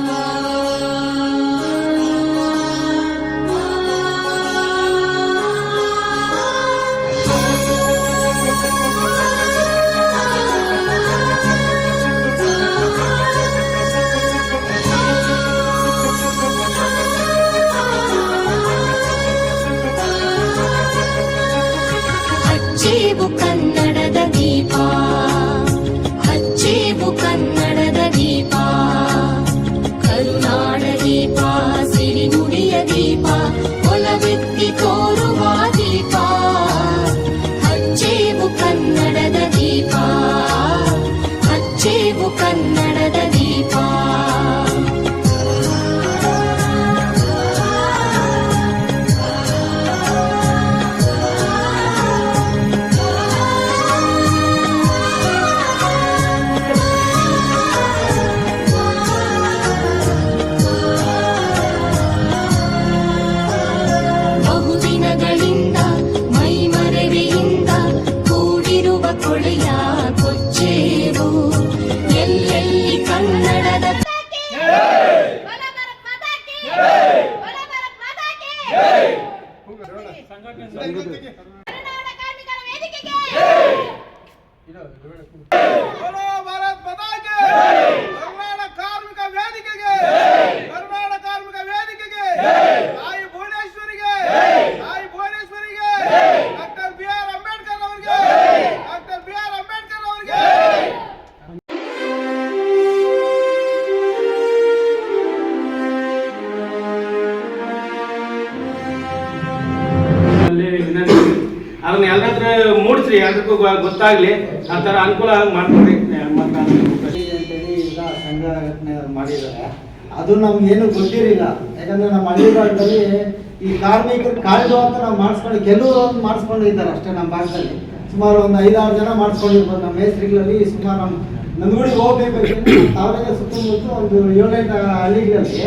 Lord. Kannada ಮೂಡಿಸ್ರಿ ಎಲ್ರಿಗೂ ಗೊತ್ತಾಗ್ಲಿ, ಆ ಥರ ಅನುಕೂಲ ಆಗಿ ಮಾಡ್ಕೊಡಿ ಸಂಘ ಮಾಡಿದ್ದಾರೆ. ಅದು ನಮ್ಗೇನು ಗೊತ್ತಿರಲಿಲ್ಲ. ಯಾಕಂದ್ರೆ ನಮ್ಮ ಹಳ್ಳಿಗಾಲದಲ್ಲಿ ಈ ಕಾರ್ಮಿಕರು ಕಾಯ್ದು ಅಂತ ನಾವು ಮಾಡಿಸ್ಕೊಂಡು, ಕೆಲವರು ಒಂದು ಮಾಡಿಸ್ಕೊಂಡಿದ್ದಾರೆ ಅಷ್ಟೇ ನಮ್ಮ ಭಾಗದಲ್ಲಿ. ಸುಮಾರು ಒಂದು ಐದಾರು ಜನ ಮಾಡಿಸ್ಕೊಂಡಿರ್ಬೋದು. ನಮ್ಮ ಮೇಸ್ತ್ರಿಗಳಲ್ಲಿ ಸುಮಾರು ನಮ್ಮ ನಂದಗುಡಿಗೆ ಹೋಗ್ಬೇಕು ತಾವೇ ಸುತ್ತಮುತ್ತ ಒಂದು ಏಳೆಂಟು ಹಳ್ಳಿಗಳಲ್ಲಿ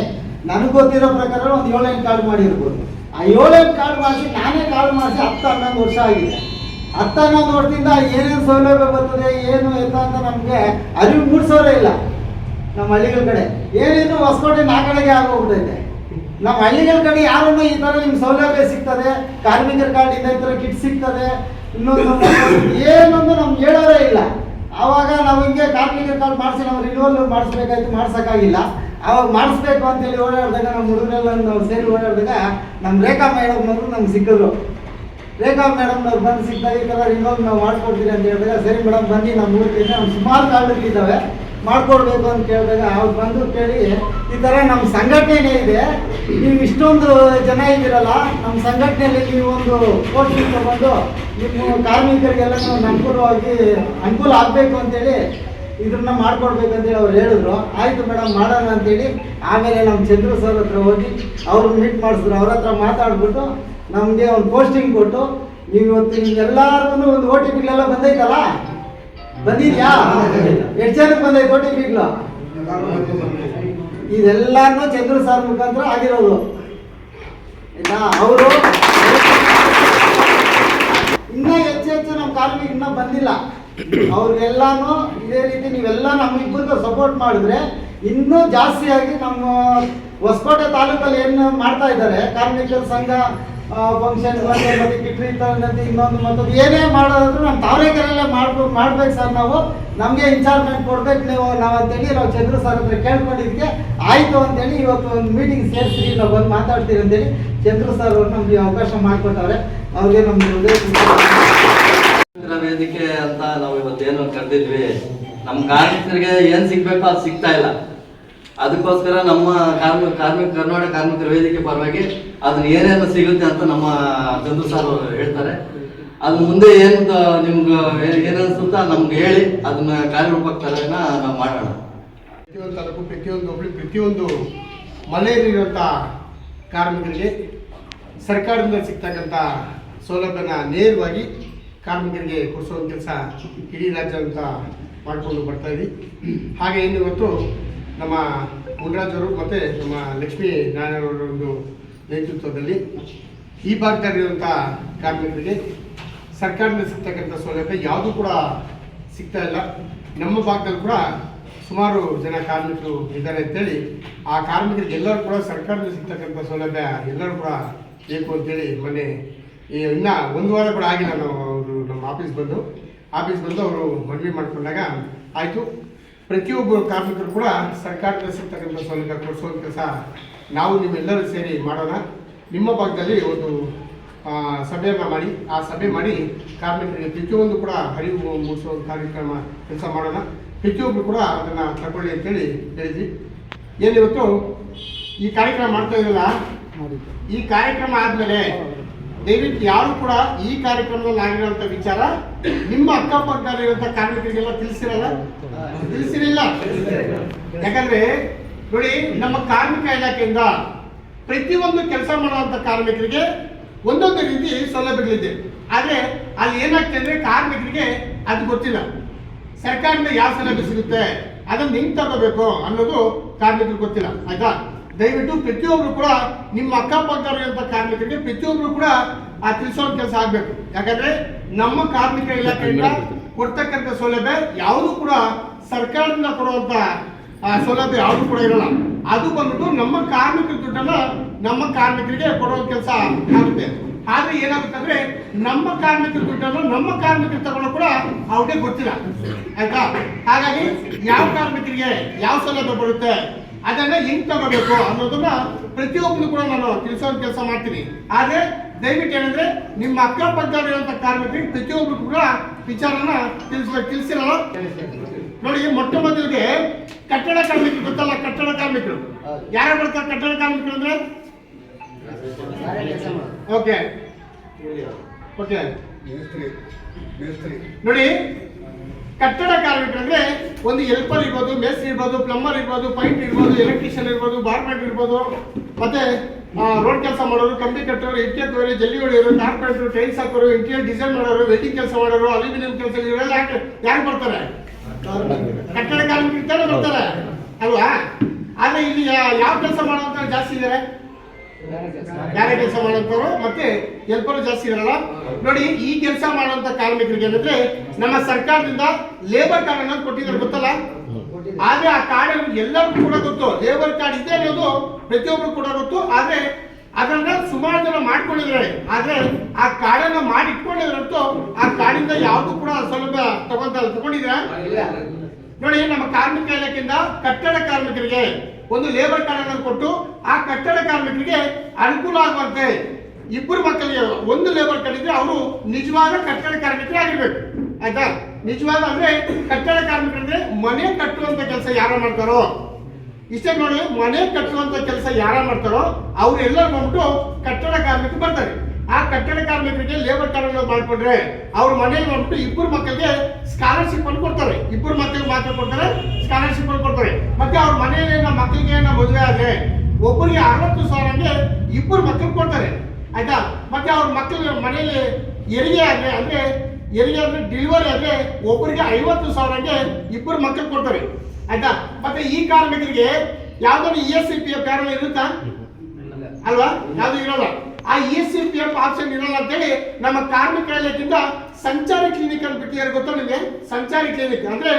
ನನಗೆ ಗೊತ್ತಿರೋ ಪ್ರಕಾರ ಒಂದು ಏಳೆಂಟು ಕಾರ್ಡ್ ಮಾಡಿರ್ಬೋದು. ಆ ಏಳೆಂಟು ಕಾರ್ಡ್ ಮಾಡಿಸಿ ನಾನೇ ಕಾರ್ಡ್ ಮಾಡಿಸಿ ಹತ್ತು ಹನ್ನೊಂದು ವರ್ಷ ಆಗಿದೆ. ಹತ್ತು ಹನ್ನೊಂದು ವರ್ಷದಿಂದ ಏನೇನು ಸೌಲಭ್ಯ ಬರ್ತದೆ, ಏನು ಎಂತ ಅಂತ ನಮಗೆ ಅರಿವು ಮೂಡಿಸೋರೇ ಇಲ್ಲ. ನಮ್ಮ ಹಳ್ಳಿಗಳ ಕಡೆ. ಏನೇನು ಹೊಸಕೋಟೆ ನಾಲ್ಕಡೆಗೆ ಆಗೋಗ್ಬಿಟ್ಟೈತೆ ನಮ್ಮ ಹಳ್ಳಿಗಳ ಕಡೆ ಯಾರನ್ನು ಈ ಥರ ನಿಮ್ಗೆ ಸೌಲಭ್ಯ ಸಿಗ್ತದೆ, ಕಾರ್ಮಿಕರ ಕಾರ್ಡ್ ಈ ಥರ ಕಿಟ್ ಸಿಗ್ತದೆ, ಇನ್ನೊಂದು ಏನೊಂದು ನಮ್ಗೆ ಹೇಳೋರೇ ಇಲ್ಲ. ಆವಾಗ ನಾವು ಹಿಂಗೆ ಕಾರ್ಮಿಕರ ಕಾರ್ಡ್ ಮಾಡಿಸಿ ನಾವು ರಿನ್ಯೂವಲ್ ಮಾಡಿಸ್ಬೇಕಾಯ್ತು, ಮಾಡ್ಸೋಕ್ಕಾಗಿಲ್ಲ. ಅವಾಗ ಮಾಡಿಸ್ಬೇಕು ಅಂತೇಳಿ ಓಡಾಡಿದಾಗ ನಮ್ಮ ಹುಡುಗರೆಲ್ಲ ನಾವು ಸೇರಿ ಓಡಾಡಿದಾಗ ನಮ್ಮ ರೇಖಾ ಮೇಡಮ್ನವರು ನಮ್ಗೆ ಸಿಕ್ಕಿದ್ರು. ರೇಖಾ ಮೇಡಮ್ನವ್ರು ಬಂದು ಸಿಗ್ತಾ ಇರ್ತಾರೆ ಇನ್ನೊಂದು ನಾವು ಮಾಡ್ಕೊಡ್ತೀನಿ ಅಂತ ಹೇಳಿದಾಗ, ಸರಿ ಮೇಡಮ್ ಬನ್ನಿ ನಮ್ಮ ಊರಿಗೆ ನಮ್ಮ ಸುಮಾರು ಕಾರ್ಡ್ಗಳಿದ್ದಾವೆ ಮಾಡ್ಕೊಡ್ಬೇಕು ಅಂತ ಕೇಳಿದಾಗ ಅವ್ರು ಬಂದು ಕೇಳಿ, ಈ ಥರ ನಮ್ಮ ಸಂಘಟನೆ ಇದೆ, ನೀವು ಇಷ್ಟೊಂದು ಜನ ಇದ್ದೀರಲ್ಲ ನಮ್ಮ ಸಂಘಟನೆಯಲ್ಲಿ ನೀವು ಒಂದು ಪೋಸ್ಟಿಂಗ್ ತಗೊಂಡು ನಿಮ್ಮ ಕಾರ್ಮಿಕರಿಗೆಲ್ಲ ನಾವು ಅನುಕೂಲವಾಗಿ ಅನುಕೂಲ ಆಗಬೇಕು ಅಂತೇಳಿ ಇದನ್ನ ಮಾಡ್ಕೊಡ್ಬೇಕಂತೇಳಿ ಅವ್ರು ಹೇಳಿದ್ರು. ಆಯಿತು ಮೇಡಮ್ ಮಾಡೋಣ ಅಂತೇಳಿ ಆಮೇಲೆ ನಮ್ಮ ಚಂದ್ರು ಸರ್ ಹತ್ರ ಹೋಗಿ ಅವ್ರು ಮೀಟ್ ಮಾಡಿಸಿದ್ರು, ಅವ್ರ ಹತ್ರ ಮಾತಾಡ್ಬಿಟ್ಟು ನಮಗೆ ಒಂದು ಪೋಸ್ಟಿಂಗ್ ಕೊಟ್ಟು ನೀವು ಇವತ್ತು ಎಲ್ಲಾರ್ಗು ಒಂದು ಓ ಟಿ ಪಿಗಳೆಲ್ಲ ಬಂದೈತಲ್ಲ? ಬಂದಿದ್ಯಾ? ಎಷ್ಟು ಜನಕ್ಕೆ ಬಂದೈತೆ ಓ ಟಿ ಪಿಗಳು ಇದೆಲ್ಲನೂ ಚಂದ್ರ ಸರ್ ಮುಖಾಂತರ ಆಗಿರೋದು. ಆಯ್ತಾ? ಅವರು ಇನ್ನ ಹೆಚ್ಚು ಹೆಚ್ಚು ನಮ್ಮ ಕಾರ್ಮಿಕ ಇನ್ನ ಬಂದಿಲ್ಲ. ಅವ್ರಿಗೆಲ್ಲಾನು ಇದೇ ರೀತಿ ನೀವೆಲ್ಲ ನಮ್ಮಿಬ್ಬರಿಗೂ ಸಪೋರ್ಟ್ ಮಾಡಿದ್ರೆ ಇನ್ನೂ ಜಾಸ್ತಿಯಾಗಿ ನಮ್ಮ ಹೊಸಕೋಟೆ ತಾಲೂಕಲ್ಲಿ ಏನು ಮಾಡ್ತಾ ಇದ್ದಾರೆ? ಕಾರ್ಮಿಕರ ಸಂಘ ಫಂಕ್ಷನ್ ಮತ್ತೆ ಮತ್ತೆ ಕಿಟ್ರಿ ತಗೊಂಡಂತೆ ಇನ್ನೊಂದು ಮತ್ತೊಂದು ಏನೇ ಮಾಡೋದಾದ್ರು ನಮ್ಮ ತಾವರೆಕೆರೆಲ್ಲೇ ಮಾಡ್ಬೇಕು ಮಾಡ್ಬೇಕು ಸರ್ ನಾವು. ನಮಗೆ ಇನ್ಚಾರ್ಜ್ಮೆಂಟ್ ಕೊಡ್ಬೇಕು ನೀವು. ನಾವು ಅಂತೇಳಿ ನಾವು ಚಂದ್ರ ಸರ್ ಹತ್ರ ಕೇಳ್ಕೊಂಡಿದ್ದಕ್ಕೆ ಆಯಿತು ಅಂತೇಳಿ ಇವತ್ತು ಒಂದು ಮೀಟಿಂಗ್ ಸೇರಿಸಿ, ನಾವು ಬಂದು ಮಾತಾಡ್ತೀವಿ ಅಂತೇಳಿ ಚಂದ್ರ ಸರ್ ಅವರು ನಮಗೆ ಅವಕಾಶ ಮಾಡಿಕೊಟ್ಟವ್ರೆ. ಅವ್ರಿಗೆ ನಮ್ಮ ವೇದಿಕೆ ಅಂತ ನಾವು ಇವತ್ತೇನು ಕರೆದಿದ್ವಿ. ನಮ್ಮ ಕಾರ್ಮಿಕರಿಗೆ ಏನು ಸಿಗಬೇಕು ಅದು ಸಿಗ್ತಾ ಇಲ್ಲ. ಅದಕ್ಕೋಸ್ಕರ ನಮ್ಮ ಕಾರ್ಮಿಕ ಕಾರ್ಮಿಕ ಕರ್ನಾಟಕ ಕಾರ್ಮಿಕರ ವೇದಿಕೆ ಪರವಾಗಿ ಅದನ್ನ ಏನೇನು ಸಿಗುತ್ತೆ ಅಂತ ನಮ್ಮ ಚಂದ್ರು ಸರ್ ಹೇಳ್ತಾರೆ. ಅದು ಮುಂದೆ ಏನು ನಿಮ್ಗೆ ಏನ್ ಅನ್ಸುತ್ತಾ ನಮ್ಗೆ ಹೇಳಿ ಅದನ್ನ ಕಾರ್ಯರೂಪಕ್ಕೆ ತಲೆನ ನಾವು ಮಾಡೋಣ. ಪ್ರತಿಯೊಂದು ತಾಲೂಕು, ಪ್ರತಿಯೊಂದು ಹೋಬಳಿ ಪ್ರತಿಯೊಂದು ಮನೆಯಲ್ಲಿರುವಂಥ ಕಾರ್ಮಿಕರಿಗೆ ಸರ್ಕಾರದಿಂದ ಸಿಗ್ತಕ್ಕಂಥ ಸೌಲಭ್ಯನ ನೇರವಾಗಿ ಕಾರ್ಮಿಕರಿಗೆ ಕೊಡಿಸುವಂಥ ಕೆಲಸ ಇಡೀ ರಾಜ್ಯ ಅಂತ ಮಾಡಿಕೊಂಡು ಬರ್ತಾ ಇದ್ವಿ. ಹಾಗೆ ಇನ್ನು ಇವತ್ತು ನಮ್ಮ ಮುನ್ರಾಜ್ ಅವರು ಮತ್ತು ನಮ್ಮ ಲಕ್ಷ್ಮೀ ನಾರಾಯಣವರ ಒಂದು ನೇತೃತ್ವದಲ್ಲಿ ಈ ಭಾಗದಲ್ಲಿರುವಂಥ ಕಾರ್ಮಿಕರಿಗೆ ಸರ್ಕಾರದಿಂದ ಸಿಗ್ತಕ್ಕಂಥ ಸೌಲಭ್ಯ ಯಾವುದೂ ಕೂಡ ಸಿಗ್ತಾ ಇಲ್ಲ. ನಮ್ಮ ಭಾಗದಲ್ಲಿ ಕೂಡ ಸುಮಾರು ಜನ ಕಾರ್ಮಿಕರು ಇದ್ದಾರೆ ಅಂತೇಳಿ ಆ ಕಾರ್ಮಿಕರಿಗೆ ಎಲ್ಲರೂ ಕೂಡ ಸರ್ಕಾರದಿಂದ ಸಿಗ್ತಕ್ಕಂಥ ಸೌಲಭ್ಯ ಎಲ್ಲರೂ ಕೂಡ ಬೇಕು ಅಂತೇಳಿ ಮೊನ್ನೆ ಇನ್ನ ಒಂದು ವಾರ ಕೂಡ ಆಗಿಲ್ಲ. ನಾವು ಅವರು ನಮ್ಮ ಆಫೀಸ್ ಬಂದು ಆಫೀಸ್ ಬಂದು ಅವರು ಮನವಿ ಮಾಡ್ಕೊಂಡಾಗ ಆಯಿತು. ಪ್ರತಿಯೊಬ್ಬರು ಕಾರ್ಮಿಕರು ಕೂಡ ಸರ್ಕಾರದಿಂದ ಸಿಗ್ತಕ್ಕಂಥ ಸೌಲಭ್ಯ ಕೊಡಿಸೋ ಕೆಲಸ ನಾವು ನಿಮ್ಮೆಲ್ಲರೂ ಸೇರಿ ಮಾಡೋಣ. ನಿಮ್ಮ ಭಾಗದಲ್ಲಿ ಒಂದು ಸಭೆಯನ್ನು ಮಾಡಿ ಆ ಸಭೆ ಮಾಡಿ ಕಾರ್ಮಿಕರಿಗೆ ಪ್ರತಿಯೊಂದು ಕೂಡ ಅರಿವು ಮೂಡಿಸುವ ಕಾರ್ಯಕ್ರಮ ಕೆಲಸ ಮಾಡೋಣ. ಪ್ರತಿಯೊಬ್ಬರು ಕೂಡ ಅದನ್ನು ತಗೊಳ್ಳಿ ಅಂತೇಳಿ ಹೇಳಿದ್ವಿ. ಏನಿವತ್ತು? ಈ ಕಾರ್ಯಕ್ರಮ ಮಾಡ್ತಾ ಇದ್ದಲ್ಲ ಈ ಕಾರ್ಯಕ್ರಮ ಆದಮೇಲೆ ದಯವಿಟ್ಟು ಯಾರು ಕೂಡ ಈ ಕಾರ್ಯಕ್ರಮದಲ್ಲಿ ಆಗಿರುವಂತ ವಿಚಾರ ನಿಮ್ಮ ಅಕ್ಕಪಕ್ಕದಲ್ಲಿರುವಂಥ ಕಾರ್ಮಿಕರಿಗೆಲ್ಲ ತಿಳಿಸಿರಲ್ಲ? ತಿಳಿಸಿರಲಿಲ್ಲ. ಯಾಕಂದ್ರೆ, ನೋಡಿ, ನಮ್ಮ ಕಾರ್ಮಿಕ ಇಲಾಖೆಯಿಂದ ಪ್ರತಿಯೊಂದು ಕೆಲಸ ಮಾಡುವಂತ ಕಾರ್ಮಿಕರಿಗೆ ಒಂದೊಂದು ರೀತಿ ಸೌಲಭ್ಯಗಳಿದೆ. ಆದ್ರೆ, ಅಲ್ಲಿ ಏನಾಗ್ತದೆ ಅಂದ್ರೆ ಕಾರ್ಮಿಕರಿಗೆ ಅದು ಗೊತ್ತಿಲ್ಲ. ಸರ್ಕಾರದಿಂದ ಯಾವ ಸೌಲಭ್ಯ ಸಿಗುತ್ತೆ, ಅದನ್ನ ಹೆಂಗ್ ತಗೋಬೇಕು ಅನ್ನೋದು ಕಾರ್ಮಿಕರಿಗೆ ಗೊತ್ತಿಲ್ಲ, ಆಯ್ತಾ? ದಯವಿಟ್ಟು ಪ್ರತಿಯೊಬ್ರು ಕೂಡ ನಿಮ್ಮ ಅಕ್ಕಪಕ್ಕದಲ್ಲಿರುವಂತ ಕಾರ್ಮಿಕರಿಗೆ ಪ್ರತಿಯೊಬ್ಬರು ಕೂಡ ಆ ತಿಳಿಸೋ ಕೆಲಸ ಆಗ್ಬೇಕು. ಯಾಕಂದ್ರೆ ನಮ್ಮ ಕಾರ್ಮಿಕ ಇಲಾಖೆಯಿಂದ ಕೊಡ್ತಕ್ಕಂಥ ಸೌಲಭ್ಯ ಯಾವುದು ಕೂಡ ಸರ್ಕಾರದಿಂದ ಕೊಡುವಂತ ಆ ಸೌಲಭ್ಯ ಯಾವುದು ಕೂಡ ಇರಲ್ಲ. ಅದು ಬಂದ್ಬಿಟ್ಟು ನಮ್ಮ ಕಾರ್ಮಿಕರ ದುಡ್ಡನ್ನ ನಮ್ಮ ಕಾರ್ಮಿಕರಿಗೆ ಕೊಡೋ ಕೆಲಸ ಆಗುತ್ತೆ. ಆದ್ರೆ ಏನಾಗುತ್ತೆ ಅಂದ್ರೆ ನಮ್ಮ ಕಾರ್ಮಿಕರ ದುಡ್ಡನ್ನು ನಮ್ಮ ಕಾರ್ಮಿಕರು ತಗೊಳ್ಳೋ ಕೂಡ ಅವ್ರಿಗೆ ಗೊತ್ತಿಲ್ಲ. ಆಯ್ತಾ? ಹಾಗಾಗಿ ಯಾವ ಕಾರ್ಮಿಕರಿಗೆ ಯಾವ ಸೌಲಭ್ಯ ಬರುತ್ತೆ? ಅದನ್ನ ಹೆಂಗ್ ತಗೋಬೇಕು ಅನ್ನೋದನ್ನ ಪ್ರತಿಯೊಬ್ಬರು ಕೂಡ ನಾನು ತಿಳಿಸೋ ಕೆಲಸ ಮಾಡ್ತೀನಿ. ಆದ್ರೆ ದಯವಿಟ್ಟು ಏನಂದ್ರೆ ನಿಮ್ಮ ಅಕ್ಕಪಕ್ಕದಲ್ಲಿರುವಂತ ಕಾರ್ಮಿಕರಿಗೆ ಪ್ರತಿಯೊಬ್ರು ಕೂಡ ವಿಚಾರನ ತಿಳಿಸ್ಬೇಕು ತಿಳಿಸಿರಲ್ಲ? ನೋಡಿ ಮೊಟ್ಟ ಮೊದಲಿಗೆ ಕಟ್ಟಡ ಕಾರ್ಮಿಕರು ಗೊತ್ತಲ್ಲ ಕಟ್ಟಡ ಕಾರ್ಮಿಕರು. ಯಾರ ಬರ್ತಾರೆ ಕಟ್ಟಡ ಕಾರ್ಮಿಕರು ಅಂದ್ರೆ? ಓಕೆ. ಓಕೆ. ನೋಡಿ ಕಟ್ಟಡ ಕಾರ್ಮಿಕರು ಅಂದ್ರೆ ಒಂದು ಹೆಲ್ಪರ್ ಇರ್ಬೋದು ಮೇಸ್ತ್ರಿ ಇರ್ಬೋದು ಪ್ಲಂಬರ್ ಇರ್ಬೋದು ಪೈಂಟ್ ಇರ್ಬೋದು ಎಲೆಕ್ಟ್ರಿಷಿಯನ್ ಇರ್ಬೋದು ಬಾರ್ಮೆಂಟ್ ಇರ್ಬೋದು. ಮತ್ತೆ ರೋಡ್ ಕೆಲಸ ಮಾಡೋರು, ಕಂಬಿ ಕಟ್ಟೋರು ಇಟ್ಟಿ ಹಾಕೋರು ಜಲ್ಲಿ ಹೊಡೆಯೋರು ಕಾರ್ಪೆಂಟ್ರು ಟೈಲ್ಸ್ ಹಾಕೋರು ಇಂಟೀರಿಯರ್ ಡಿಸೈನ್ ಮಾಡೋರು ವೆಲ್ಡಿಂಗ್ ಕೆಲಸ ಮಾಡೋರು ಅಲ್ಯೂಮಿನಿಯಂ ಕೆಲಸ ಇವರೆಲ್ಲ ಯಾರು ಬರ್ತಾರೆ? ಕಟ್ಟಡ ಕಾರ್ಮಿಕರು ಬರ್ತಾರೆ. ಅಲ್ವಾ? ಆದ್ರೆ ಇಲ್ಲಿ ಯಾವ ಕೆಲಸ ಮಾಡುವಂತ ಜಾಸ್ತಿ ಇದ್ದಾರೆ ಯಾರೇ ಕೆಲಸ ಮಾಡುವಂತವ್ರು ಮತ್ತೆ ಹೆಲ್ಪರು ಜಾಸ್ತಿ ಇರಲ್ಲ. ನೋಡಿ ಈ ಕೆಲಸ ಮಾಡುವಂತ ಕಾರ್ಮಿಕರಿಗೆ ಏನಂದ್ರೆ ನಮ್ಮ ಸರ್ಕಾರದಿಂದ ಲೇಬರ್ ಕಾರ್ಡ್ ಅನ್ನೋದು ಕೊಟ್ಟಿದ್ದಾರೆ ಗೊತ್ತಲ್ಲ? ಆದ್ರೆ ಆ ಕಾರ್ಡ್ ಎಲ್ಲರಿಗೂ ಕೂಡ ಗೊತ್ತು. ಲೇಬರ್ ಕಾರ್ಡ್ ಇದೆ ಅನ್ನೋದು ಪ್ರತಿಯೊಬ್ಬರು ಕೂಡ ಗೊತ್ತು. ಆದ್ರೆ ಅದನ್ನ ಸುಮಾರು ಜನ ಮಾಡ್ಕೊಂಡಿದ್ದಾರೆ. ಆದ್ರೆ ಆ ಕಾರ್ಡನ್ನ ಮಾಡಿ ಇಟ್ಕೊಂಡಿದ್ರಂತು ಆ ಕಾರ್ಡಿಂದ ಯಾವ್ದು ಕೂಡ ಸೌಲಭ್ಯ ತಗೊಂತ ತಗೊಂಡಿದ್ರ ನೋಡಿ ನಮ್ಮ ಕಾರ್ಮಿಕ ಇಲಾಖೆಯಿಂದ ಕಟ್ಟಡ ಕಾರ್ಮಿಕರಿಗೆ ಒಂದು ಲೇಬರ್ ಕಾರ್ಡ್ ಕೊಟ್ಟು ಆ ಕಟ್ಟಡ ಕಾರ್ಮಿಕರಿಗೆ ಅನುಕೂಲ ಆಗುವಂತೆ ಇಬ್ಬರು ಮಕ್ಕಳಿಗೆ ಒಂದು ಲೇಬರ್ ಕಾರ್ಡ್ ಇದ್ರೆ ಅವರು ನಿಜವಾದ ಕಟ್ಟಡ ಕಾರ್ಮಿಕರೇ ಆಗಿರ್ಬೇಕು. ಆಯ್ತಾ? ನಿಜವಾದ ಅಂದ್ರೆ ಕಟ್ಟಡ ಕಾರ್ಮಿಕರಂದ್ರೆ ಮನೆ ಕಟ್ಟುವಂತ ಕೆಲಸ ಯಾರು ಮಾಡ್ತಾರೋ? ಇಷ್ಟೇ ನೋಡಿ ಮನೆ ಕಟ್ಟುವಂತ ಕೆಲಸ ಯಾರ ಮಾಡ್ತಾರೋ ಅವ್ರು ಎಲ್ಲರೂ ಬಂದ್ಬಿಟ್ಟು ಕಟ್ಟಡ ಕಾರ್ಮಿಕರು ಬರ್ತಾರೆ. ಆ ಕಟ್ಟಡ ಕಾರ್ಮಿಕರಿಗೆ ಲೇಬರ್ ಕಾರ್ಡ್ ಅನ್ನೋದು ಮಾಡ್ಕೊಂಡ್ರೆ ಅವ್ರ ಮನೇಲಿ ಬಂದ್ಬಿಟ್ಟು ಇಬ್ಬರು ಮಕ್ಕಳಿಗೆ ಸ್ಕಾಲರ್ಶಿಪ್ ಅನ್ನು ಕೊಡ್ತಾರೆ. ಇಬ್ಬರು ಮಕ್ಕಳಿಗೆ ಮಾತ್ರ ಕೊಡ್ತಾರೆ ಸ್ಕಾಲರ್ಶಿಪ್ ಅನ್ನು ಕೊಡ್ತಾರೆ. ಮತ್ತೆ ಅವ್ರ ಮನೆಯಲ್ಲಿ ನಮ್ಮ ಮಕ್ಕಳಿಗೆ ನಮ್ಮ ಮದುವೆ ಆದರೆ ಒಬ್ಬರಿಗೆ ಅರವತ್ತು ಸಾವಿರಕ್ಕೆ ಇಬ್ಬರು ಮಕ್ಕಳು ಕೊಡ್ತಾರೆ. ಆಯ್ತಾ? ಮತ್ತೆ ಅವ್ರ ಮಕ್ಕಳ ಮನೆಯಲ್ಲಿ ಹೆರಿಗೆ ಆದ್ರೆ ಅಂದ್ರೆ ಹೆರಿಗೆ ಅಂದರೆ ಡಿಲಿವರಿ ಆದ್ರೆ ಒಬ್ಬರಿಗೆ ಐವತ್ತು ಸಾವಿರಕ್ಕೆ ಇಬ್ಬರು ಮಕ್ಕಳು ಕೊಡ್ತಾರೆ. ಆಯ್ತಾ? ಮತ್ತೆ ಈ ಕಾರ್ಮಿಕರಿಗೆ ಯಾವ್ದಾದ್ರು E S C P F ಯಾರು ಇರುತ್ತಾ? ಅಲ್ವಾ? ಯಾವುದು ಇರಲ್ಲ. ಆ E C P F option ಇರಲ್ಲ ಅಂತೇಳಿ ನಮ್ಮ ಕಾರ್ಮಿಕ ಇಲಾಖೆಯಿಂದ ಸಂಚಾರಿ ಕ್ಲಿನಿಕ್ ಅಂತ ಬಿಟ್ಟಿದ್ದಾರೆ ಗೊತ್ತಾ ನಿಮಗೆ? ಸಂಚಾರಿ ಕ್ಲಿನಿಕ್ ಅಂದ್ರೆ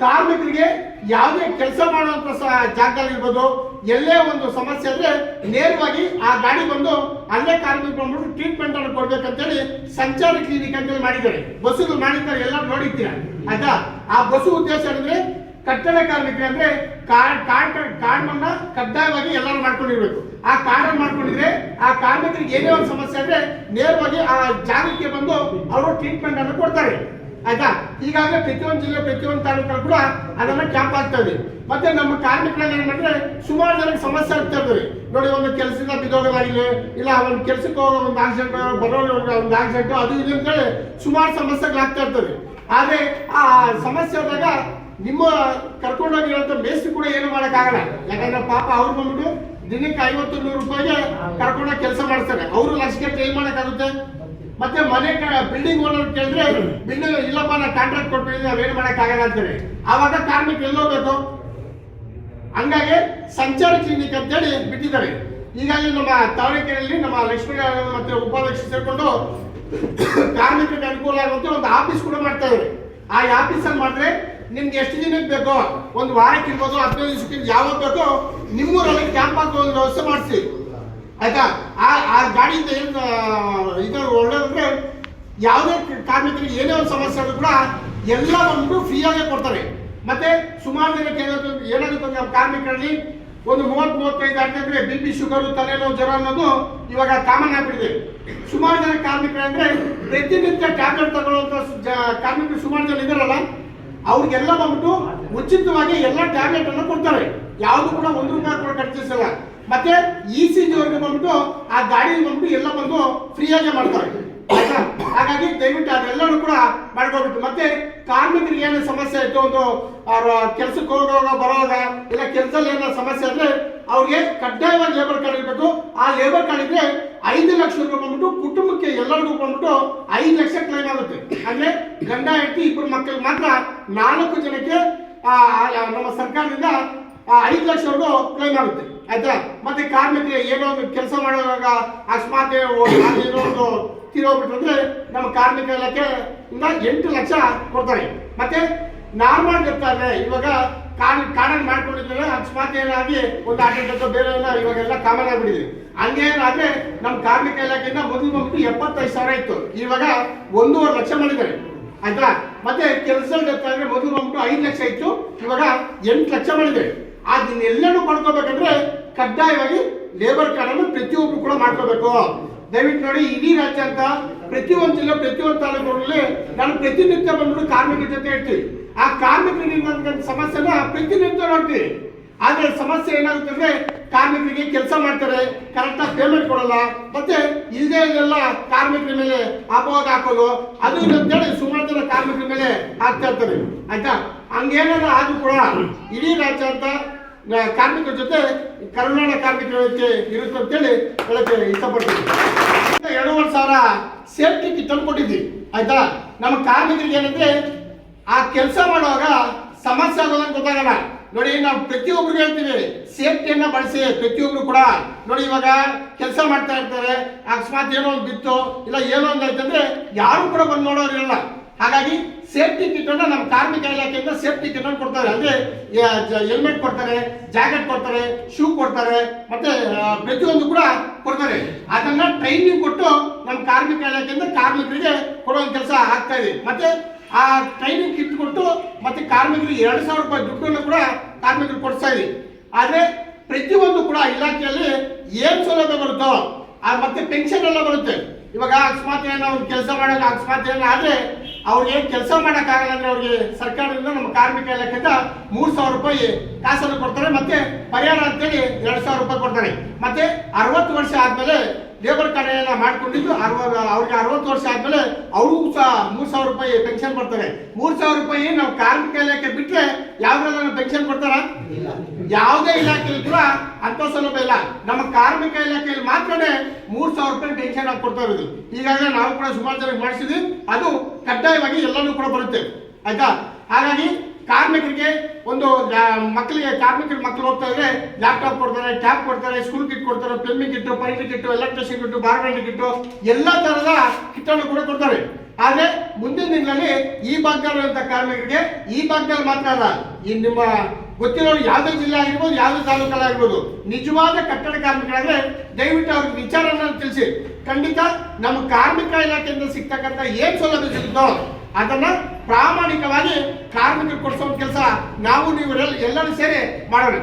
ಕಾರ್ಮಿಕರಿಗೆ ಯಾವುದೇ ಕೆಲಸ ಮಾಡುವಂತ ಜಾಗ ಇರ್ಬೋದು ಎಲ್ಲೇ ಒಂದು ಸಮಸ್ಯೆ ಅಂದ್ರೆ ನೇರವಾಗಿ ಆ ಗಾಡಿ ಬಂದು ಅಲ್ಲೇ ಕಾರ್ಮಿಕ ಬಂದ್ಬಿಟ್ಟು ಟ್ರೀಟ್ಮೆಂಟ್ ಅನ್ನು ಕೊಡ್ಬೇಕಂತೇಳಿ ಸಂಚಾರಿ ಕ್ಲಿನಿಕ್ ಅಂತೇಳಿ ಮಾಡಿದ್ದಾರೆ. ಬಸ್ಸುಗಳು ಮಾಡಿದ್ದಾರೆ ಎಲ್ಲ ನೋಡಿದ್ದೀರಾ? ಆಯ್ತಾ? ಆ ಬಸ್ಸು ಉದ್ದೇಶ ಅಂದ್ರೆ ಕಟ್ಟಡ ಕಾರ್ಮಿಕರು ಅಂದ್ರೆ ಕಾರ್ಡ್ ಕಡ್ಡಾಯವಾಗಿ ಎಲ್ಲರೂ ಮಾಡ್ಕೊಂಡಿರ್ಬೇಕು. ಆ ಕಾರ್ಡ್ ಮಾಡ್ಕೊಂಡಿದ್ರೆ ಆ ಕಾರ್ಮಿಕರಿಗೆ ಏನೇ ಒಂದು ಸಮಸ್ಯೆ ಅಂದ್ರೆ ನೇರವಾಗಿ ಆ ಜಾಗಕ್ಕೆ ಬಂದು ಅವರು ಟ್ರೀಟ್ಮೆಂಟ್ ಅನ್ನು ಕೊಡ್ತಾರೆ. ಆಯ್ತಾ? ಈಗಾಗಲೇ ಪ್ರತಿಯೊಂದು ಜಿಲ್ಲೆ, ಪ್ರತಿಯೊಂದು ತಾಲೂಕಲ್ಲಿ ಕೂಡ ಅದನ್ನ ಕ್ಯಾಂಪ್ ಆಗ್ತಾ ಇದೆ. ಮತ್ತೆ ನಮ್ಮ ಕಾರ್ಮಿಕರಲ್ಲಿ ಏನಂದ್ರೆ ಸುಮಾರು ಜನಕ್ಕೆ ಸಮಸ್ಯೆ ಆಗ್ತಾ ಇರ್ತದೆ. ನೋಡಿ, ಒಂದು ಕೆಲಸದಿಂದ ಬಿದ್ದೋಗೋದಾಗಿಲ್ಲ ಇಲ್ಲ ಒಂದು ಕೆಲಸಕ್ಕೆ ಹೋಗೋ ಒಂದು ಆಕ್ಸಿಡೆಂಟ್ ಬರೋ ಒಂದು ಆಕ್ಸಿಡೆಂಟ್ ಅದು ಇದು ಅಂತೇಳಿ ಸುಮಾರು ಸಮಸ್ಯೆಗಳಾಗ್ತಾ ಇರ್ತದೆ. ಆದ್ರೆ ಆ ಸಮಸ್ಯೆ ಆದಾಗ ನಿಮ್ಮ ಕರ್ಕೊಂಡೋಗಿರೋಂಥ ಮೇಸ್ತ್ರಿ ಕೂಡ ಏನು ಮಾಡೋಕ್ಕಾಗಲ್ಲ. ಯಾಕಂದ್ರೆ ಪಾಪ ಅವ್ರು ಬಂದ್ಬಿಟ್ಟು ದಿನಕ್ಕೆ ಐವತ್ತು ನೂರು ರೂಪಾಯಿಗೆ ಕರ್ಕೊಂಡೋಗಿ ಕೆಲಸ ಮಾಡ್ತಾರೆ. ಅವರು ಲಕ್ಷಕ್ಕೆ ಏನ್ ಮಾಡೋಕ್ಕಾಗುತ್ತೆ. ಮತ್ತೆ ಮನೆ ಬಿಲ್ಡಿಂಗ್ ಓನರ್ ಕೇಳಿದ್ರೆ ಬಿಲ್ಡಿಂಗ್ ಇಲ್ಲಪ್ಪ ನಾ ಕಾಂಟ್ರಾಕ್ಟ್ ಕೊಟ್ಬಿಟ್ಟಿದ್ದೀನಿ ನಾವೇನು ಮಾಡಕ್ಕಾಗಲ್ಲ ಅಂತೇಳಿ ಆವಾಗ ಕಾರ್ಮಿಕ ಎಲ್ಲೋಗ್ಬೇಕು ಹಂಗಾಗಿ ಸಂಚಾರ ಕ್ಲಿನಿಕ್ ಅಂತೇಳಿ ಬಿಟ್ಟಿದ್ದಾರೆ. ಹೀಗಾಗಿ ನಮ್ಮ ತಾವರೆಕೆರೆಯಲ್ಲಿ ನಮ್ಮ ಲಕ್ಷ್ಮೀ ಮತ್ತೆ ಉಪಾಧ್ಯಕ್ಷ ಸೇರಿಕೊಂಡು ಕಾರ್ಮಿಕರಿಗೆ ಅನುಕೂಲ ಆಗುವಂತೆ ಒಂದು ಆಫೀಸ್ ಕೂಡ ಮಾಡ್ತಾ ಇದ್ದಾರೆ. ಆ ಆಫೀಸಲ್ಲಿ ಮಾಡಿದ್ರೆ ನಿಮ್ಗೆ ಎಷ್ಟು ದಿನಕ್ಕೆ ಬೇಕೋ ಒಂದು ವಾರಕ್ಕೆ ಇರ್ಬೋದು, ಹದಿನೈದು ದಿವಸಕ್ಕೆ ಯಾವಾಗ ಬೇಕೋ ನಿಮ್ಮೂರಲ್ಲಿ ಕ್ಯಾಂಪ್ ಹಾಕೋ ಒಂದು ವ್ಯವಸ್ಥೆ ಮಾಡಿಸಿ. ಆಯ್ತಾ? ಆ ಆ ಗಾಡಿಯಿಂದ ಏನು ಇದು ಒಳ್ಳೆದಂದ್ರೆ ಯಾವುದೇ ಕಾರ್ಮಿಕರಿಗೆ ಏನೇ ಒಂದು ಸಮಸ್ಯೆ ಆದ್ರೂ ಕೂಡ ಎಲ್ಲ ಒಂದು ಫ್ರೀಯಾಗಿ ಕೊಡ್ತಾರೆ. ಮತ್ತೆ ಸುಮಾರು ದಿನಕ್ಕೆ ಏನಾಗುತ್ತೆ ಏನಾಗುತ್ತೆ ನಮ್ಮ ಕಾರ್ಮಿಕರಲ್ಲಿ ಒಂದು ಮೂವತ್ತು, ಮೂವತ್ತೈದು ಆಗ್ತಿದ್ರೆ ಬಿ ಪಿ ಶುಗರು, ತಲೆನೋವು, ಜ್ವರ ಅನ್ನೋದು ಇವಾಗ ಕಾಮನ್ ಆಗ್ಬಿಟ್ಟಿದೆ ಸುಮಾರು ಜನ ಕಾರ್ಮಿಕರಂದ್ರೆ ಪ್ರತಿನಿತ್ಯ ಟ್ಯಾಬ್ಲೆಟ್ ತಗೊಳ್ಳುವಂತ ಕಾರ್ಮಿಕರು ಸುಮಾರು ಜನ ಇದಾರಲ್ಲ ಅವ್ರಿಗೆಲ್ಲ ಬಂದ್ಬಿಟ್ಟು ಉಚಿತವಾಗಿ ಎಲ್ಲ ಟ್ಯಾಬ್ಲೆಟ್ ಅನ್ನು ಕೊಡ್ತಾರೆ. ಯಾವುದು ಕೂಡ ಒಂದು ರೂಪಾಯಿ ಕೂಡ ಖರ್ಚಿಸಲ್ಲ. ಮತ್ತೆ ಇ ಸಿ ಜಿ ಅವ್ರಿಗೆ ಬಂದ್ಬಿಟ್ಟು ಆ ಗಾಡಿ ಬಂದ್ಬಿಟ್ಟು ಎಲ್ಲ ಬಂದು ಫ್ರೀಯಾಗೆ ಮಾಡ್ತಾರೆ. ಹಾಗಾಗಿ ದಯವಿಟ್ಟು ಅದೆಲ್ಲರೂ ಕೂಡ ಮಾಡ್ಕೋಬೇಕು ಮತ್ತೆ ಕಾರ್ಮಿಕರಿಗೆ ಏನ ಸಮಸ್ಯೆ ಆಯಿತು ಒಂದು ಅವ್ರ ಕೆಲ್ಸಕ್ಕೆ ಹೋಗೋವಾಗ, ಬರೋವಾಗ, ಇಲ್ಲ ಕೆಲಸದಲ್ಲಿ ಏನೋ ಸಮಸ್ಯೆ ಅಂದ್ರೆ ಅವ್ರಿಗೆ ಕಡ್ಡಾಯವಾಗಿ ಲೇಬರ್ ಕಾರ್ಡ್ ಇರಬೇಕು ಆ ಲೇಬರ್ ಕಾರ್ಡ್ ಇದ್ರೆ ಐದು ಲಕ್ಷ ರೂಪಾಯಿ ಬಂದ್ಬಿಟ್ಟು ಕುಟುಂಬಕ್ಕೆ ಎಲ್ಲರಿಗೂ ಬಂದ್ಬಿಟ್ಟು ಐದು ಲಕ್ಷ ಕ್ಲೈಮ್ ಆಗುತ್ತೆ. ಅಂದ್ರೆ ಗಂಡ, ಹೆಂಡತಿ ಇಬ್ಬರು ಮಕ್ಕಳಿಗೆ ಮಾತ್ರ ನಾಲ್ಕು ಜನಕ್ಕೆ ನಮ್ಮ ಸರ್ಕಾರದಿಂದ ಐದು ಲಕ್ಷವರೆಗೂ ಕ್ಲೈಮ್ ಆಗುತ್ತೆ. ಆಯ್ತಾ? ಮತ್ತೆ ಕಾರ್ಮಿಕರಿಗೆ ಏನೋ ಒಂದು ಕೆಲಸ ಮಾಡುವಾಗ ಅಕಸ್ಮಾತ್ ಏನೋ ಒಂದು ತೀರೋಗ್ಬಿಟ್ರೆ ನಮ್ಮ ಕಾರ್ಮಿಕ ಇಲಾಖೆ ಇಂದ ಎಂಟು ಲಕ್ಷ ಕೊಡ್ತಾರೆ. ಮತ್ತೆ ನಾರ್ಮಲ್ ಇರ್ತಾರೆ ಇವಾಗ ಕಾರ್ ಕಾಡಲ್ಲಿ ಮಾಡ್ಕೊಂಡಿದ್ರೆ ಅಕಸ್ಮಾತ್ ಏನಾಗಿ ಒಂದು ಆಟೋ ಬೇರೆ ಎಲ್ಲ ಕಾಮನ್ ಆಗ್ಬಿಟ್ಟಿದೆ. ಹಂಗೇನಾದ್ರೆ ನಮ್ಮ ಕಾರ್ಮಿಕ ಇಲಾಖೆಯಿಂದ ಮೊದಲು ಬಂದ್ಬಿಟ್ಟು ಎಪ್ಪತ್ತೈದು ಸಾವಿರ ಇತ್ತು. ಇವಾಗ ಒಂದೂವರೆ ಲಕ್ಷ ಮಾಡಿದ್ದಾರೆ. ಆಯ್ತಾ? ಮತ್ತೆ ಕೆಲಸ ಅಂದ್ರೆ ಮೊದಲು ಬಂದ್ಬಿಟ್ಟು ಐದು ಲಕ್ಷ ಇತ್ತು, ಇವಾಗ ಎಂಟು ಲಕ್ಷ ಮಾಡಿದ್ದಾರೆ. ಅದನ್ನೆಲ್ಲನೂ ಪಡ್ಕೋಬೇಕಂದ್ರೆ ಕಡ್ಡಾಯವಾಗಿ ಲೇಬರ್ ಕಾರ್ಡ್ ಅನ್ನು ಪ್ರತಿಯೊಬ್ರು ಕೂಡ ಮಾಡ್ಕೋಬೇಕು. ದಯವಿಟ್ಟು ನೋಡಿ, ಇಡೀ ರಾಜ್ಯ ಅಂತ ಪ್ರತಿಯೊಂದು ಜಿಲ್ಲೆ ಪ್ರತಿಯೊಂದು ತಾಲೂಕುಗಳಲ್ಲಿ ನಾನು ಪ್ರತಿನಿತ್ಯ ಬಂದ್ಬಿಟ್ಟು ಕಾರ್ಮಿಕರ ಜೊತೆ ಇರ್ತೀವಿ ಆ ಕಾರ್ಮಿಕರಿಗೆ ಸಮಸ್ಯೆನ ಪ್ರತಿನಿತ್ಯ ನೋಡ್ತೀವಿ ಆದ್ರೆ ಸಮಸ್ಯೆ ಏನಾಗುತ್ತೆ ಕಾರ್ಮಿಕರಿಗೆ ಕೆಲಸ ಮಾಡ್ತಾರೆ ಕರೆಕ್ಟಾಗಿ ಪೇಮೆಂಟ್ ಕೊಡಲ್ಲ. ಮತ್ತೆ ಇಲ್ಲದೆ ಇದೆಲ್ಲ ಕಾರ್ಮಿಕರ ಮೇಲೆ ಅಪವಾದ ಹಾಕೋದು, ಅದು ಇದು ಸುಮಾರು ಜನ ಕಾರ್ಮಿಕರ ಮೇಲೆ ಆಗ್ತಾ ಇರ್ತಾರೆ. ಆಯ್ತಾ? ಹಂಗೇನಾದ್ರು ಆದ್ರೂ ಕೂಡ ಇಡೀ ರಾಜ್ಯ ಅಂತ ಕಾರ್ಮಿಕರ ಜೊತೆ ಕರ್ನಾಟಕ ಕಾರ್ಮಿಕರ ಇರುತ್ತೆ ಅಂತೇಳಿ ಹೇಳಕ್ಕೆ ಇಷ್ಟಪಡ್ತೀವಿ ಎರಡೂವರೆ ಸಾವಿರ ಸೇಫ್ಟಿ ಕಿಟ್ ಕೊಟ್ಟಿದ್ವಿ. ಆಯ್ತಾ? ನಮ್ಮ ಕಾರ್ಮಿಕರಿಗೆ ಏನಂದ್ರೆ, ಆ ಕೆಲಸ ಮಾಡುವಾಗ ಸಮಸ್ಯೆ ಆಗೋದಂತ ಗೊತ್ತಾಗಲ್ಲ. ನೋಡಿ, ನಾವು ಪ್ರತಿಯೊಬ್ರು ಹೇಳ್ತೀವಿ, ಸೇಫ್ಟಿಯನ್ನ ಬಳಸಿ, ಪ್ರತಿಯೊಬ್ರು ಕೂಡ. ನೋಡಿ, ಇವಾಗ ಕೆಲಸ ಮಾಡ್ತಾ ಇರ್ತಾರೆ, ಅಕಸ್ಮಾತ್ ಏನೋ ಒಂದು ಬಿತ್ತು, ಇಲ್ಲ ಏನೋ ಒಂದು ಆಯ್ತಂದ್ರೆ ಯಾರು ಕೂಡ ಬಂದು ನೋಡೋರಿಲ್ಲ ಹಾಗಾಗಿ ಸೇಫ್ಟಿ ಕಿಟ್ ಅನ್ನ ನಮ್ಮ ಕಾರ್ಮಿಕ ಇಲಾಖೆಯಿಂದ ಸೇಫ್ಟಿ ಕಿಟ್ ಕೊಡ್ತಾರೆ. ಅಂದ್ರೆ ಹೆಲ್ಮೆಟ್ ಕೊಡ್ತಾರೆ, ಜಾಕೆಟ್ ಕೊಡ್ತಾರೆ, ಶೂ ಕೊಡ್ತಾರೆ, ಮತ್ತೆ ಪ್ರತಿಯೊಂದು ಕೂಡ ಕೊಡ್ತಾರೆ. ಅದನ್ನ ಟ್ರೈನಿಂಗ್ ಕೊಟ್ಟು ನಮ್ಮ ಕಾರ್ಮಿಕ ಇಲಾಖೆಯಿಂದ ಕಾರ್ಮಿಕರಿಗೆ ಕೊಡೋ ಕೆಲಸ ಆಗ್ತಾ ಇದೆ. ಮತ್ತೆ ಆ ಟ್ರೈನಿಂಗ್ ಕಿಟ್ ಕೊಟ್ಟು ಮತ್ತೆ ಕಾರ್ಮಿಕರಿಗೆ ಎರಡು ಸಾವಿರ ರೂಪಾಯಿ ದುಡ್ಡನ್ನು ಕೂಡ ಕಾರ್ಮಿಕರು ಕೊಡ್ತಾ ಇದೆ. ಆದ್ರೆ ಪ್ರತಿಯೊಂದು ಕೂಡ ಇಲಾಖೆಯಲ್ಲಿ ಏನ್ ಸೌಲಭ್ಯ ಬರುತ್ತೋ ಮತ್ತೆ ಪೆನ್ಷನ್ ಎಲ್ಲ ಬರುತ್ತೆ. ಇವಾಗ ಅಕಸ್ಮಾತ್ ಏನು ಒಂದು ಕೆಲಸ ಮಾಡೋಕೆ ಅಕಸ್ಮಾತ್ ಏನು ಆದ್ರೆ ಅವ್ರಿಗೆ ಕೆಲಸ ಆಗಲ್ಲ ಅಂದ್ರೆ ಅವ್ರಿಗೆ ಸರ್ಕಾರದಿಂದ ನಮ್ಮ ಕಾರ್ಮಿಕ ಇಲಾಖೆಯಿಂದ ಮೂರ್ ಸಾವಿರ ರೂಪಾಯಿ ಕಾಸನ್ನು ಕೊಡ್ತಾರೆ, ಮತ್ತೆ ಪರಿಹಾರ ಅಂತೇಳಿ ಎರಡ್ ಸಾವಿರ ರೂಪಾಯಿ ಕೊಡ್ತಾರೆ. ಮತ್ತೆ ಅರವತ್ತು ವರ್ಷ ಆದ್ಮೇಲೆ ಲೇಬರ್ ಕಾರ್ಡ್ ಮಾಡ್ಕೊಂಡಿದ್ದು. ಅರವತ್ತು ಅವ್ರಿಗೆ ಅರವತ್ತು ವರ್ಷ ಆದ್ಮೇಲೆ ಅವ್ರಿಗೂ ಸಹ ಮೂರ್ ಸಾವಿರ ರೂಪಾಯಿ ಪೆನ್ಷನ್ ಬರ್ತಾರೆ ಮೂರು ಸಾವಿರ ರೂಪಾಯಿ ನಾವು ಕಾರ್ಮಿಕ ಇಲಾಖೆ ಬಿಟ್ಟರೆ ಯಾವ್ದಾದ್ರು ಪೆನ್ಷನ್ ಕೊಡ್ತಾರ? ಯಾವುದೇ ಇಲಾಖೆಯಲ್ಲಿ ಕೂಡ ಅಂತ ಸೌಲಭ್ಯ ಇಲ್ಲ. ನಮ್ಮ ಕಾರ್ಮಿಕ ಇಲಾಖೆಯಲ್ಲಿ ಮಾತ್ರನೇ ಮೂರ್ ಸಾವಿರ ರೂಪಾಯಿ ಪೆನ್ಷನ್ ಆಗಿ ಕೊಡ್ತಾ ಇರೋದು. ಈಗಾಗಲೇ ನಾವು ಕೂಡ ಸುಮಾರು ಜನಕ್ಕೆ ಮಾಡಿಸಿದ್ವಿ. ಅದು ಕಡ್ಡಾಯವಾಗಿ ಎಲ್ಲನೂ ಕೂಡ ಬರುತ್ತೆ. ಆಯ್ತಾ? ಹಾಗಾಗಿ ಕಾರ್ಮಿಕರಿಗೆ ಒಂದು ಮಕ್ಕಳಿಗೆ, ಕಾರ್ಮಿಕರ ಮಕ್ಕಳು ಹೋಗ್ತಾ ಇದ್ರೆ ಲ್ಯಾಪ್ಟಾಪ್ ಕೊಡ್ತಾರೆ ಟ್ಯಾಬ್ ಕೊಡ್ತಾರೆ ಸ್ಕೂಲ್ ಕಿಟ್ ಕೊಡ್ತಾರೆ filming kit paint kit electrician kit bar bend kit ಎಲ್ಲ ತರದ ಕಿಟ್ಟನ್ನು ಕೂಡ ಕೊಡ್ತಾರೆ. ಆದ್ರೆ ಮುಂದಿನ ದಿನಗಳಲ್ಲಿ ಈ ಭಾಗದಲ್ಲಿರುವಂತ ಕಾರ್ಮಿಕರಿಗೆ ಈ ಭಾಗದಲ್ಲಿ ಮಾತ್ರ ಅಲ್ಲ, ಈ ನಿಮ್ಮ ಗೊತ್ತಿರೋರು ಯಾವುದೇ ಜಿಲ್ಲೆ ಆಗಿರ್ಬೋದು, ಯಾವುದೇ ತಾಲೂಕಲ್ಲಿ ಆಗಿರ್ಬೋದು, ನಿಜವಾದ ಕಟ್ಟಡ ಕಾರ್ಮಿಕರಾದ್ರೆ ದಯವಿಟ್ಟು ಅವ್ರಿಗೆ ವಿಚಾರನ ತಿಳಿಸಿ. ಖಂಡಿತ ನಮ್ಮ ಕಾರ್ಮಿಕ ಇಲಾಖೆಯಿಂದ ಸಿಗ್ತಕ್ಕಂಥ ಏನ್ ಸೌಲಭ್ಯ ಸಿಗುತ್ತೋ ಅದನ್ನ ಪ್ರಾಮಾಣಿಕವಾಗಿ ಕಾರ್ಮಿಕರು ಕೊಡಿಸೋ ಕೆಲಸ ನಾವು ನೀವು ಎಲ್ಲರೂ ಸೇರಿ ಮಾಡೋಣ.